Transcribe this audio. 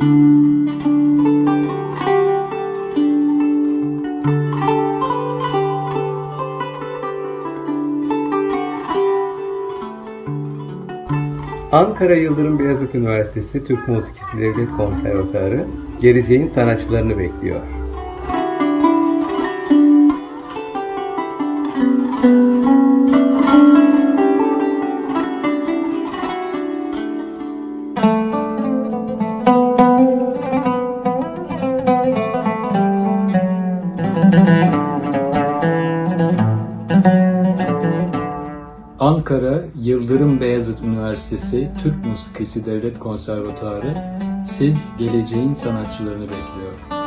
Ankara Yıldırım Beyazıt Üniversitesi Türk Müzikisi Devlet Konservatuarı geleceğin sanatçılarını bekliyor. Ankara Yıldırım Beyazıt Üniversitesi Türk Musikisi Devlet Konservatuarı siz geleceğin sanatçılarını bekliyor.